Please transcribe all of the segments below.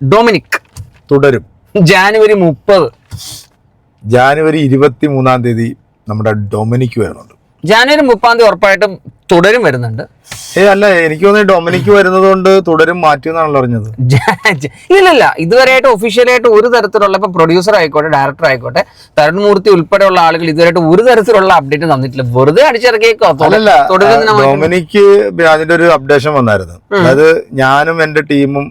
Dominic. തുടരും. ജാനുവരി മുപ്പത്. ജാനുവരി ഇരുപത്തി മൂന്നാം തീയതി നമ്മുടെ ഡൊമിനിക്ക് വരുന്നുണ്ട്. ജാനുവരി മുപ്പാം തീയതി ഉറപ്പായിട്ടും തുടരും വരുന്നുണ്ട്. ഏ അല്ല എനിക്ക് തോന്നുന്നു ഡൊമിനിക്ക് വരുന്നത് കൊണ്ട് തുടരും മാറ്റിയെന്നാണല്ലോ അറിഞ്ഞത്. ഇല്ലല്ല ഇതുവരെയായിട്ട് ഒഫീഷ്യലായിട്ട് ഒരു തരത്തിലുള്ള ഇപ്പൊ പ്രൊഡ്യൂസർ ആയിക്കോട്ടെ ഡയറക്ടർ ആയിക്കോട്ടെ തരുൺമൂർത്തി ഉൾപ്പെടെയുള്ള ആളുകൾ ഇതുവരെയായിട്ട് ഒരു തരത്തിലുള്ള അപ്ഡേറ്റ് തന്നിട്ടില്ല. വെറുതെ അടിച്ചിറക്കിയേക്കോ? ഡൊമിനിക്ക് അതിന്റെ ഒരു അപ്ഡേഷൻ വന്നായിരുന്നു. അതായത് ഞാനും എന്റെ ടീമും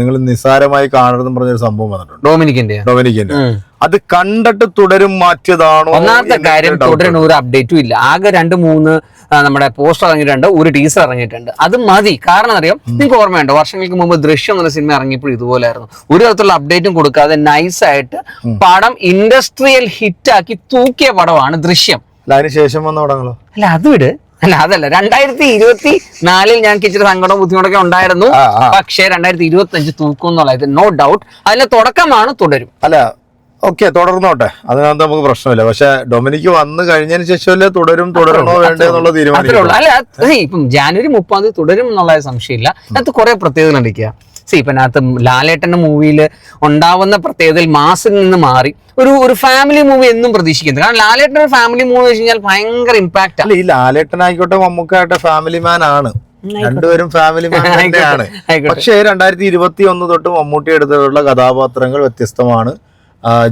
നിങ്ങൾ നിസ്സാരമായി കാണരുതെന്ന് പറഞ്ഞൊരു സംഭവം വന്നിട്ടുണ്ട്. ഡൊമിനിക്കിന്റെ. ഡൊമിനിക്കിന്റെ. അത് കണ്ടിട്ട് തുടരും മാറ്റിയതാണോ ഒന്നാമത്തെ കാര്യം തുടരുന്ന ഒരു അപ്ഡേറ്റും ഇല്ല. ആകെ രണ്ട് മൂന്ന് നമ്മുടെ പോസ്റ്റർ ഇറങ്ങിയിട്ടുണ്ട്. ഒരു ടീസർ ഇറങ്ങിയിട്ടുണ്ട്. അത് മതി. കാരണം അറിയാം? നിങ്ങൾക്ക് ഓർമ്മയുണ്ടോ? വർഷങ്ങൾക്ക് മുമ്പ് ദൃശ്യം എന്ന സിനിമ ഇറങ്ങിയപ്പോൾ ഇതുപോലായിരുന്നു. ഒരു തരത്തിലുള്ള അപ്ഡേറ്റും കൊടുക്കാതെ നൈസായിട്ട് പടം ഇൻഡസ്ട്രിയൽ ഹിറ്റ് ആക്കി തൂക്കിയ പടമാണ് ദൃശ്യം. അതിനുശേഷം അതിന് വന്ന പടങ്ങളോ? അല്ല അത് വിട്. അല്ല അതല്ല. രണ്ടായിരത്തി ഇരുപത്തി നാലിൽ ഞങ്ങൾക്ക് ഇച്ചിരി സങ്കടവും ബുദ്ധിമുട്ടൊക്കെ ഉണ്ടായിരുന്നു. പക്ഷേ രണ്ടായിരത്തി ഇരുപത്തി അഞ്ച് തൂക്കും എന്നുള്ളത് നോ ഡൗട്ട് അതിന്റെ തുടക്കമാണ് തുടരും. അല്ല ഓക്കെ തുടർന്നോട്ടെ. അതിനകത്ത് നമുക്ക് പ്രശ്നമില്ല. പക്ഷെ ഡൊമിനിക്ക് വന്നു കഴിഞ്ഞതിന് ശേഷമല്ലേ തുടരും തുടരണോ വേണ്ടേ എന്നുള്ള തീരുമാനം അല്ല ഇപ്പം ജാനുവരി മുപ്പാം തീയതി തുടരും എന്നുള്ള സംശയമില്ല. അതിനകത്ത് കുറെ പ്രത്യേകതകൾ ഉണ്ടിക്കുക സി ഇപ്പം അതിനകത്ത് ലാലേട്ടന്റെ മൂവിയിൽ ഉണ്ടാവുന്ന പ്രത്യേകതയിൽ മാസിൽ നിന്ന് മാറി ഒരു ഒരു ഫാമിലി മൂവി എന്നും പ്രതീക്ഷിക്കുന്നത് കാരണം ലാലേട്ടൻ ഒരു ഫാമിലി മൂവി വെച്ച് കഴിഞ്ഞാൽ ഭയങ്കര ഇമ്പാക്റ്റ് ആണ് ഈ ലാലേട്ടൻ ആയിക്കോട്ടെ മമ്മൂക്കായിട്ട് ഫാമിലി മാൻ ആണ്. രണ്ടുപേരും ഫാമിലി ആണ്. പക്ഷേ രണ്ടായിരത്തി ഇരുപത്തി ഒന്ന് തൊട്ട് മമ്മൂട്ടി എടുത്തിട്ടുള്ള കഥാപാത്രങ്ങൾ വ്യത്യസ്തമാണ്.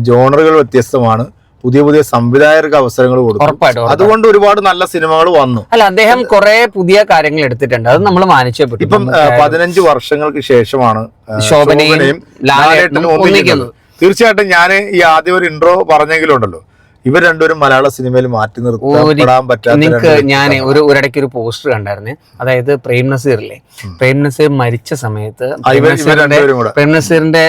ജോണറുകൾ വ്യത്യസ്തമാണ്. പുതിയ പുതിയ സംവിധായകർക്ക് അവസരങ്ങൾ കൊടുക്കും അതുകൊണ്ട് ഒരുപാട് നല്ല സിനിമകൾ വന്നു. അല്ല അദ്ദേഹം കുറെ പുതിയ കാര്യങ്ങൾ എടുത്തിട്ടുണ്ട്. അത് നമ്മൾ മാനിച്ചേ പറ്റും. ഇപ്പം പതിനഞ്ച് വർഷങ്ങൾക്ക് ശേഷമാണ് ശോഭനയും ലാലേട്ടനും ഒന്നിക്കുന്നത്. തീർച്ചയായിട്ടും ഞാൻ ഈ ആദ്യം ഒരു ഇൻട്രോ പറഞ്ഞെങ്കിലും ഉണ്ടല്ലോ ഇവർ രണ്ടുപേരും മലയാള സിനിമയിൽ മാറ്റി നിർത്താൻ പറ്റാത്ത നിങ്ങൾക്ക് ഞാൻ ഒരു ഒരിടയ്ക്ക് ഒരു പോസ്റ്റർ കണ്ടായിരുന്നു. അതായത് പ്രേം നസീറില്ലേ പ്രേം നസീർ മരിച്ച സമയത്ത് പ്രേം നസീറിന്റെ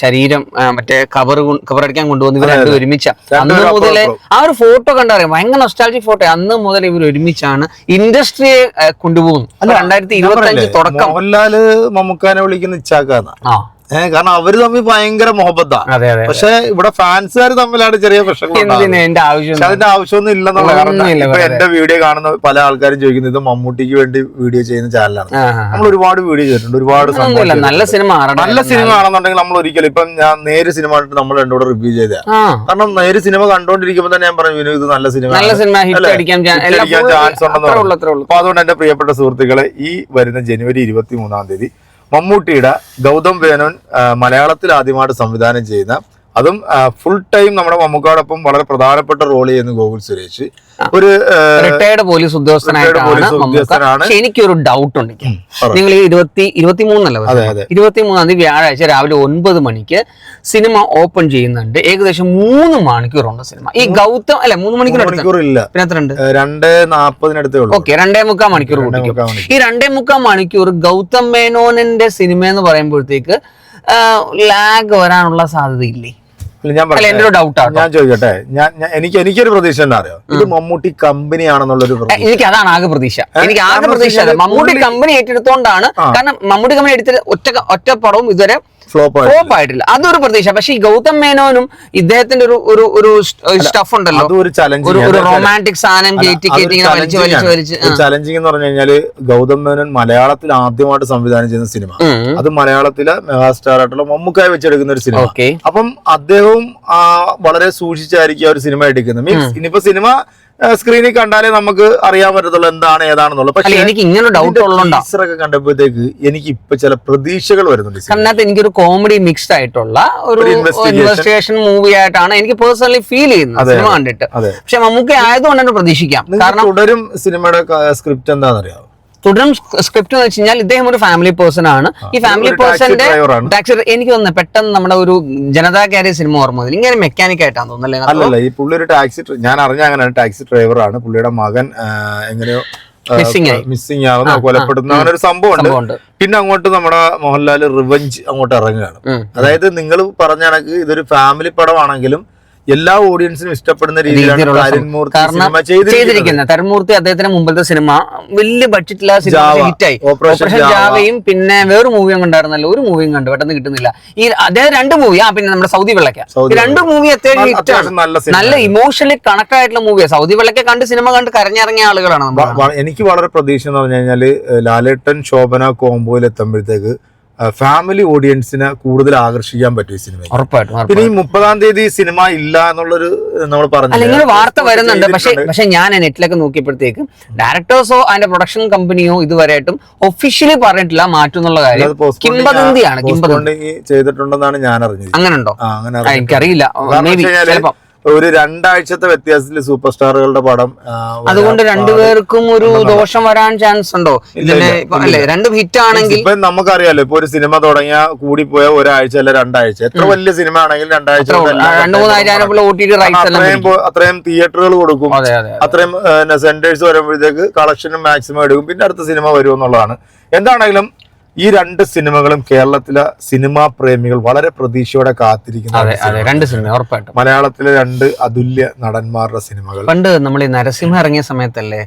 ശരീരം മറ്റേ കവർ കവറടിക്കാൻ കൊണ്ടുവന്ന് ഇവർ രണ്ടും ഒരുമിച്ച. അന്ന് മുതലേ ആ ഒരു ഫോട്ടോ കണ്ടറിയാം. ഭയങ്കര നൊസ്റ്റാൾജിക് ഫോട്ടോ അന്ന് മുതൽ ഇവർ ഒരുമിച്ചാണ് ഇൻഡസ്ട്രിയെ കൊണ്ടുപോകുന്നു രണ്ടായിരത്തി ഇരുപത്തി അഞ്ച് തുടക്കം. മോഹൻലാൽ മമ്മൂക്കാനെ വിളിക്കുന്ന ഇച്ചാക്കാന്ന്. ആ. ഏഹ് കാരണം അവർ തമ്മിൽ ഭയങ്കര മുഹബത്താ. പക്ഷെ ഇവിടെ ഫാൻസുകാർ തമ്മിലാണ് ചെറിയ പ്രശ്നങ്ങൾ പക്ഷെ അതിന്റെ ആവശ്യമൊന്നും ഇല്ലെന്നുള്ള കാരണം ഇപ്പൊ എന്റെ വീഡിയോ കാണുന്ന പല ആൾക്കാരും ചോദിക്കുന്നത് ഇത് മമ്മൂട്ടിക്ക് വേണ്ടി വീഡിയോ ചെയ്യുന്ന ചാനലാണ്. നമ്മൾ ഒരുപാട് വീഡിയോ ചെയ്തിട്ടുണ്ട് ഒരുപാട് സംഭവം നല്ല സിനിമ നല്ല സിനിമ ആണെന്നുണ്ടെങ്കിൽ നമ്മൾ ഒരിക്കലും ഇപ്പം ഞാൻ നേര് സിനിമ ആയിട്ട് നമ്മൾ രണ്ടുകൂടെ റിവ്യൂ ചെയ്ത കാരണം നേര് സിനിമ കണ്ടുകൊണ്ടിരിക്കുമ്പോൾ തന്നെ ഞാൻ പറഞ്ഞു ഇത് നല്ല സിനിമ നല്ല സിനിമ ഹിറ്റ് അല്ലേ? അടിക്കാൻ ചാ- Hit എല്ലാം അടിക്കാൻ full- chance ഉണ്ടെന്ന്. അപ്പൊ അതുകൊണ്ട് എന്റെ പ്രിയപ്പെട്ട സുഹൃത്തുക്കളെ ഈ വരുന്ന ജനുവരി ഇരുപത്തി മൂന്നാം തീയതി മമ്മൂട്ടിയുടെ ഗൗതം വേനോൻ മലയാളത്തിൽ ആദ്യമായിട്ട് സംവിധാനം ചെയ്യുന്ന അതും ഫുൾ ടൈം നമ്മുടെ മമ്മൂക്കാടൊപ്പം വളരെ പ്രധാനപ്പെട്ട റോൾ ചെയ്യുന്ന ഗോകുൽ സുരേഷ്. ഒരു റിട്ടയർഡ് പോലീസ് ഉദ്യോഗസ്ഥനായിട്ടാണ് എനിക്കൊരു ഡൗട്ട് ഉണ്ട് നിങ്ങൾ ഈ ഇരുപത്തി ഇരുപത്തിമൂന്നല്ല ഇരുപത്തിമൂന്നാം തീയതി വ്യാഴാഴ്ച രാവിലെ ഒൻപത് മണിക്ക് സിനിമ ഓപ്പൺ ചെയ്യുന്നുണ്ട്. ഏകദേശം മൂന്ന് മണിക്കൂറുണ്ട് സിനിമ. ഈ ഗൗതം അല്ലെ മൂന്ന് മണിക്കൂർ രണ്ട് നാപ്പതിനടുത്തേ ഓക്കെ രണ്ടേ മുക്കാൽ മണിക്കൂർ ഈ രണ്ടേ മുക്കാൽ മണിക്കൂർ ഗൗതം മേനോനന്റെ സിനിമ എന്ന് പറയുമ്പോഴത്തേക്ക് ലാഗ് വരാനുള്ള സാധ്യതയില്ലേ? ഞാൻ അല്ല പറയാം എന്റെ ഒരു ഡൗട്ട് ഞാൻ ചോദിക്കട്ടെ. ഞാൻ എനിക്ക് എനിക്കൊരു പ്രതീക്ഷ എന്താ അറിയോ? ഇത് മമ്മൂട്ടി കമ്പനി ആണെന്നുള്ളൊരു എനിക്ക് അതാണ് ആകെ പ്രതീക്ഷ. എനിക്ക് ആകെ പ്രതീക്ഷ മമ്മൂട്ടി കമ്പനി ഏറ്റെടുത്തോണ്ടാണ് കാരണം മമ്മൂട്ടി കമ്പനി എടുത്തിട്ട് ഒറ്റ ഒറ്റ പടവും ഇതുവരെ ഫ്ലോപ്പ് ആയി ഫ്ലോപ്പ് ആയിട്ടില്ല. അതൊരു പ്രതീക്ഷ. പക്ഷെ ഈ ഗൗതം മേനോനും ഇദ്ദേഹത്തിന്റെ ഒരു ഒരു ഒരു സ്റ്റഫ് ഉണ്ടല്ലോ. ഒരു റൊമാന്റിക് സാധനം കയറ്റി കയറ്റി ഇങ്ങനെ വലിച്ച് വലിച്ച് വലിച്ച് ചലഞ്ചിങ് എന്ന് പറഞ്ഞു കഴിഞ്ഞാൽ ഗൗതം മേനോൻ മലയാളത്തിൽ ആദ്യമായിട്ട് സംവിധാനം ചെയ്യുന്ന സിനിമ. അത് മലയാളത്തിലെ മെഗാസ്റ്റാർ ആയിട്ടുള്ള മമ്മൂക്കായി വെച്ചെടുക്കുന്ന ഒരു സിനിമ. അപ്പം അദ്ദേഹവും വളരെ സൂക്ഷിച്ചായിരിക്കും ആ ഒരു സിനിമ എടുക്കുന്നത്. മീൻസ് ഇനിയിപ്പോ സിനിമ സ്ക്രീനിൽ കണ്ടാലേ നമുക്ക് അറിയാൻ പറ്റത്തുള്ളൂ എന്താണ് ഏതാണെന്നുള്ളത്. പക്ഷേ എനിക്ക് ഇങ്ങനെ ഡൗട്ട് ഒക്കെ കണ്ടപ്പോഴത്തേക്ക് എനിക്ക് ഇപ്പൊ ചില പ്രതീക്ഷകൾ വരുന്നുണ്ട് അതിനകത്ത് എനിക്കൊരു കോമഡി മിക്സ്ഡ് ആയിട്ടുള്ള ഒരു ഇൻവെസ്റ്റിഗേഷൻ മൂവി ആയിട്ടാണ് എനിക്ക് പേഴ്സണലി ഫീൽ ചെയ്യുന്നത് സിനിമ കണ്ടിട്ട്. പക്ഷെ മമ്മൂക്ക ആയതുകൊണ്ട് തന്നെ പ്രതീക്ഷിക്കാം. കാരണം തുടരും സിനിമയുടെ സ്ക്രിപ്റ്റ് എന്താണെന്നറിയാമോ തുടരും സ്ക്രിപ്റ്റ് എന്ന് വെച്ച് കഴിഞ്ഞാൽ ഇദ്ദേഹം ഒരു ഫാമിലി പേഴ്സൺ ആണ്. ഈ ഫാമിലി പേഴ്സന്റെ ടാക്സി എനിക്ക് തോന്നുന്നത് പെട്ടെന്ന് നമ്മുടെ ഒരു ജനതാ കാര്യ സിനിമ ഓർമ്മ വന്നില്ല ഇങ്ങനെ മെക്കാനിക് ആയിട്ടാണ് തോന്നുന്നല്ലേ അല്ലല്ല ഈ പുള്ളി ഒരു ടാക്സി ഞാൻ അറിഞ്ഞ അങ്ങനെ ടാക്സി ഡ്രൈവറാണ് പുള്ളിയുടെ മകൻ എങ്ങനെയോ. മിസ്സിംഗ് ആവുന്ന കൊലപ്പെടുന്ന അങ്ങനെ ഒരു സംഭവം ഉണ്ട് പിന്നെ അങ്ങോട്ട് നമ്മുടെ മോഹൻലാൽ റിവഞ്ച് അങ്ങോട്ട് ഇറങ്ങുകയാണ്. അതായത് നിങ്ങൾ പറഞ്ഞ കണക്ക് ഇതൊരു ഫാമിലി പടമാണെങ്കിലും എല്ലാ ഓഡിയൻസിനും ഇഷ്ടപ്പെടുന്ന രീതിയിലാണ് കാരണം സിനിമ ചെയ്തിരിക്കുന്നത്. ചെയ്തിരിക്കുന്ന തരുമൂർത്തി അദ്ദേഹത്തിന്റെ മുമ്പത്തെ സിനിമ വലിയ ബഡ്ജറ്റില്ല സിനിമ ഹിറ്റായി. ഓപ്പറേഷൻ ജാവയും പിന്നെ വേറൊരു മൂവിയും കണ്ടായിരുന്നല്ലോ. ഒരു മൂവിയും കണ്ടു. പെട്ടെന്ന് കിട്ടുന്നില്ല. ഈ അദ്ദേഹം രണ്ട് മൂവി ആ പിന്നെ നമ്മുടെ സൗദി വെള്ളക്ക രണ്ട് മൂവി അത്യാവശ്യം ഹിറ്റ് ഹിറ്റാണ്. നല്ല ഇമോഷണലി കണക്കായിട്ടുള്ള മൂവിയാണ് സൗദി വെള്ളക്ക കണ്ട് സിനിമ കണ്ട് കരഞ്ഞിറങ്ങിയ ആളുകളാണ് എനിക്ക് വളരെ പ്രതീക്ഷ എന്ന് പറഞ്ഞു കഴിഞ്ഞാൽ ലാലേട്ടൻ ശോഭന കോംബോയിൽ എത്തുമ്പോഴത്തേക്ക് ഫാമിലി ഓഡിയൻസിനെ കൂടുതൽ ആകർഷിക്കാൻ പറ്റും ഈ സിനിമ ഉറപ്പായിട്ടും പിന്നെ ഈ മുപ്പതാം തീയതി സിനിമ ഇല്ല എന്നുള്ളൊരു നമ്മൾ പറഞ്ഞു അല്ലെങ്കിൽ വാർത്ത വരുന്നുണ്ട്. പക്ഷേ പക്ഷെ ഞാൻ നെറ്റിലൊക്കെ നോക്കിയപ്പോഴത്തേക്കും ഡയറക്ടേഴ്സോ അതിന്റെ പ്രൊഡക്ഷൻ കമ്പനിയോ ഇതുവരെയായിട്ടും ഒഫീഷ്യലി പറഞ്ഞിട്ടില്ല മാറ്റും എന്നുള്ള കാര്യം കിംബദന്തിയാണ് കിംബദന്തി. ചെയ്തിട്ടുണ്ടെന്നാണ് ഞാൻ അറിഞ്ഞത് അങ്ങനെ ഉണ്ടോ അങ്ങനെ. എനിക്കറിയില്ല. ഒരു രണ്ടാഴ്ചത്തെ വ്യത്യാസത്തിൽ സൂപ്പർ സ്റ്റാറുകളുടെ പടം അതുകൊണ്ട് രണ്ടുപേർക്കും ഒരു ദോഷം വരാൻ ചാൻസ് ഉണ്ടോ? അല്ലേ രണ്ടും ഹിറ്റ് ആണെങ്കിൽ ഇപ്പൊ നമുക്കറിയാലോ ഇപ്പൊ ഒരു സിനിമ തുടങ്ങിയ കൂടി പോയ ഒരാഴ്ച അല്ല രണ്ടാഴ്ച. എത്ര വലിയ സിനിമ ആണെങ്കിൽ രണ്ടാഴ്ച അത്രയും തിയേറ്ററുകൾ കൊടുക്കും. അതെ അതെ അത്രയും സെന്റേഴ്സ് വരുമ്പോഴത്തേക്ക് കളക്ഷനും മാക്സിമം എടുക്കും. പിന്നെ അടുത്ത സിനിമ വരും എന്നുള്ളതാണ് എന്താണെങ്കിലും ഈ രണ്ട് സിനിമകളും കേരളത്തിലെ സിനിമാ പ്രേമികൾ വളരെ പ്രതീക്ഷയോടെ കാത്തിരിക്കുന്ന രണ്ട് സിനിമ. ഉറപ്പായിട്ടും. മലയാളത്തിലെ രണ്ട് അതുല്യ നടന്മാരുടെ സിനിമകൾ. പണ്ട് നമ്മൾ ഈ നരസിംഹ ഇറങ്ങിയ സമയത്തല്ലേ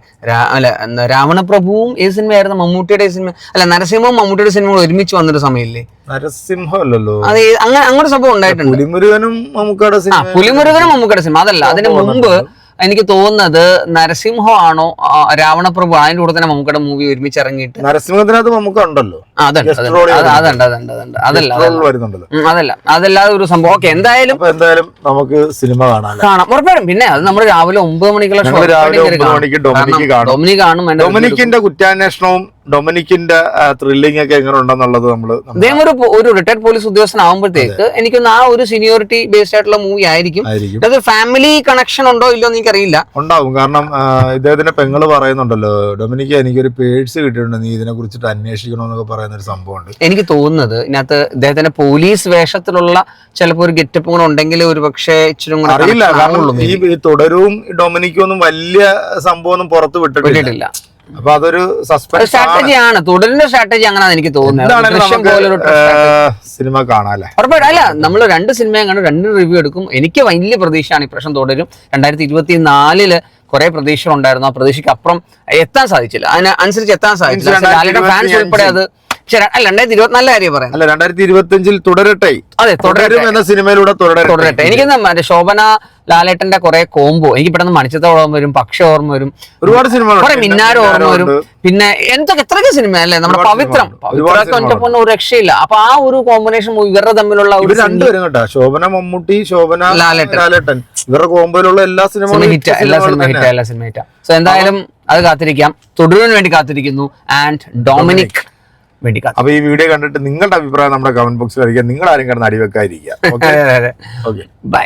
അല്ല രാവണ രാവണപ്രഭുവും ഈ സിനിമയായിരുന്നു മമ്മൂട്ടിയുടെ സിനിമ അല്ല നരസിംഹവും മമ്മൂട്ടിയുടെ സിനിമകൾ ഒരുമിച്ച് വന്നൊരു സമയമില്ലേ? നരസിംഹമല്ലല്ലോ അതെ അങ്ങനെ അങ്ങനെ സംഭവം ഉണ്ടായിട്ടുണ്ട്. പുലിമുരുകനും മമ്മൂക്കയുടെ സിനിമ. പുലിമുരുകനും മമ്മൂക്കയുടെ സിനിമ അതല്ല അതിന് മുമ്പ്. എനിക്ക് തോന്നുന്നത് നരസിംഹം ആണോ രാവണപ്രഭു അതിന്റെ കൂടെ തന്നെ മമ്മൂക്കയുടെ മൂവി ഒരുമിച്ച് ഇറങ്ങിയിട്ട് നരസിംഹത്തിനകത്ത് നമുക്ക് ഉണ്ടല്ലോ. അതുണ്ട് അതുണ്ട്. അതുണ്ട് അതുണ്ട് അതല്ല അതല്ല. അതല്ലാതെ ഒരു സംഭവം. ഓക്കെ എന്തായാലും എന്തായാലും നമുക്ക് സിനിമ കാണാം കാണാം. ഉറപ്പായും പിന്നെ അത് നമ്മൾ രാവിലെ ഒമ്പത് മണിക്കുള്ള ഡൊമിനിക് കാണും. ഡൊമിനിക്കിന്റെ കുറ്റാന്വേഷണവും ഡൊമിനിക്കിന്റെ ത്രില്ലിംഗ് ഒക്കെ എങ്ങനെ ഉണ്ടെന്നുള്ളത് നമ്മൾ അദ്ദേഹം ഒരു ഒരു റിട്ടയർഡ് പോലീസ് ഉദ്യോഗസ്ഥനാകുമ്പോഴത്തേക്ക് എനിക്കൊന്ന് ആ ഒരു സീനിയോറിറ്റി ബേസ്ഡ് ആയിട്ടുള്ള മൂവി ആയിരിക്കും. അത് ഫാമിലി കണക്ഷൻ ഉണ്ടോ ഇല്ലോ എന്ന് എനിക്കറിയില്ല. ഉണ്ടാവും. കാരണം ഇദ്ദേഹത്തിന്റെ പെങ്ങൾ പറയുന്നുണ്ടല്ലോ ഡൊമിനിക്ക് എനിക്കൊരു പേഴ്സ് കിട്ടിയിട്ടുണ്ട് നീ ഇതിനെ കുറിച്ചിട്ട് അന്വേഷിക്കണമെന്നൊക്കെ പറയുന്ന ഒരു സംഭവമുണ്ട്. എനിക്ക് തോന്നുന്നത് ഇതിനകത്ത് ഇദ്ദേഹത്തിന്റെ പോലീസ് വേഷത്തിലുള്ള ചിലപ്പോൾ ഒരു ഗെറ്റപ്പ് കൂടെ ഉണ്ടെങ്കിൽ ഒരു പക്ഷേ ഇച്ചിരി അറിയില്ല. കാരണം ഈ തുടരും ഡൊമിനിക്കും ഒന്നും വലിയ സംഭവം ഒന്നും പുറത്ത് വിട്ടിട്ടില്ല. അപ്പൊ അതൊരു സസ്പെൻസ് ആണ്. സ്ട്രാറ്റജി അങ്ങനെയാണ് എനിക്ക് തോന്നുന്നത്. സിനിമ കാണാല്ലേ ഉറപ്പായിട്ടും. അല്ല നമ്മൾ രണ്ട് സിനിമയും കണ്ടു രണ്ട് റിവ്യൂ എടുക്കും. എനിക്ക് വലിയ പ്രതീക്ഷയാണ് ഈ പ്രശ്നം തുടരും. രണ്ടായിരത്തി ഇരുപത്തി നാലിൽ കുറെ പ്രതീക്ഷകൾ ഉണ്ടായിരുന്നു ആ പ്രതീക്ഷയ്ക്ക് അപ്പുറം എത്താൻ സാധിച്ചില്ല. അതിനനുസരിച്ച് എത്താൻ സാധിച്ചില്ല ഫാൻസ് ഉൾപ്പെടെ അത് അല്ല രണ്ടായിരത്തി ഇരുപത്തിനാലിലെ കാര്യം പറയാം. അല്ല രണ്ടായിരത്തി ഇരുപത്തി അഞ്ചിൽ തുടരട്ടെ. അതെ തുടരും എന്ന സിനിമയിലൂടെ തുടരട്ടെ. എനിക്ക് മറ്റേ ശോഭന ലാലേട്ടന്റെ കുറെ കോംബോ. എനിക്ക് പെട്ടെന്ന് മണിച്ചത്ത ഓർമ്മ വരും പക്ഷ ഓർമ്മ വരും. ഒരുപാട് സിനിമകൾ കുറെ മിന്നാരം ഓർമ്മ വരും. പിന്നെ എന്തൊക്കെ എത്രയൊക്കെ സിനിമ അല്ലേ നമ്മുടെ പവിത്രം. പവിത്രമൊക്കെ ഒരു രക്ഷയില്ല. അപ്പൊ ആ ഒരു കോമ്പിനേഷൻ ഇവരുടെ തമ്മിലുള്ള ഒരു രണ്ടുപേരും കേട്ടോ. ശോഭന മമ്മൂട്ടി ശോഭന ലാലേട്ടൻ. ലാലേട്ടൻ. ഇവരുടെ കോമ്പോയിലുള്ള എല്ലാ സിനിമ സിനിമകളും ഹിറ്റ് എല്ലാ സിനിമ ഹിറ്റ് എല്ലാ സിനിമ ഹിറ്റ്. സോ എന്തായാലും അത് കാത്തിരിക്കാം. തുടരുവാൻ വേണ്ടി കാത്തിരിക്കുന്നു. And Dominic. വേണ്ടി അപ്പൊ ഈ വീഡിയോ കണ്ടിട്ട് നിങ്ങളുടെ അഭിപ്രായം നമ്മുടെ കമന്റ് ബോക്സിൽ അറിയിക്കാം. നിങ്ങൾ ആരും കിടന്ന് അടിവെക്കാതിരിക്കുക. ബൈ